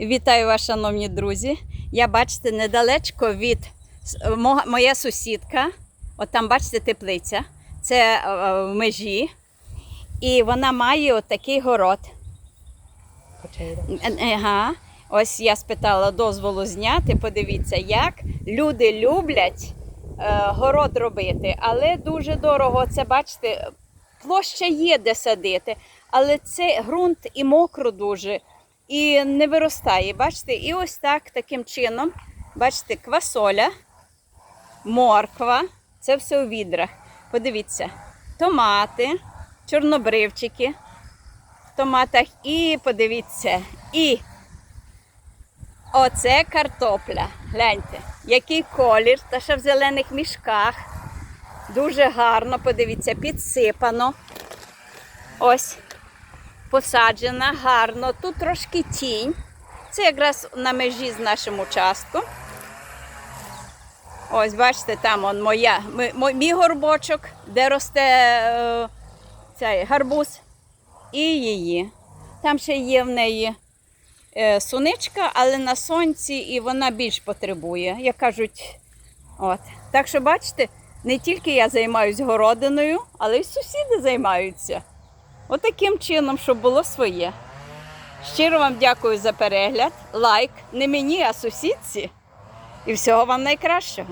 Вітаю вас, шановні друзі. Я бачите, недалечко від моя сусідка. От там, бачите, теплиця. Це е, в межі. І вона має от такий город. Е, Ага. Ось я спитала дозволу зняти. Подивіться, як люди люблять е, город робити, але дуже дорого. Це бачите, площа є де садити, але це ґрунт і мокро дуже, і не виростає. Бачите, і ось так, таким чином, бачите, квасоля, морква, це все у відрах. Подивіться, томати, чорнобривчики в томатах. І подивіться, і оце картопля. Гляньте, який колір, та ще в зелених мішках. Дуже гарно, подивіться, підсипано. Ось посаджена гарно. Тут трошки тінь. Це якраз на межі з нашим участком. Ось, бачите, там он моя, мій горбочок, де росте е, цей гарбуз, і її. Там ще є в неї е, суничка, але на сонці і вона більш потребує, як кажуть. От. Так що, бачите, не тільки я займаюся городиною, але й сусіди займаються. Отаким чином, щоб було своє. Щиро вам дякую за перегляд, лайк, не мені, а сусідці. І всього вам найкращого.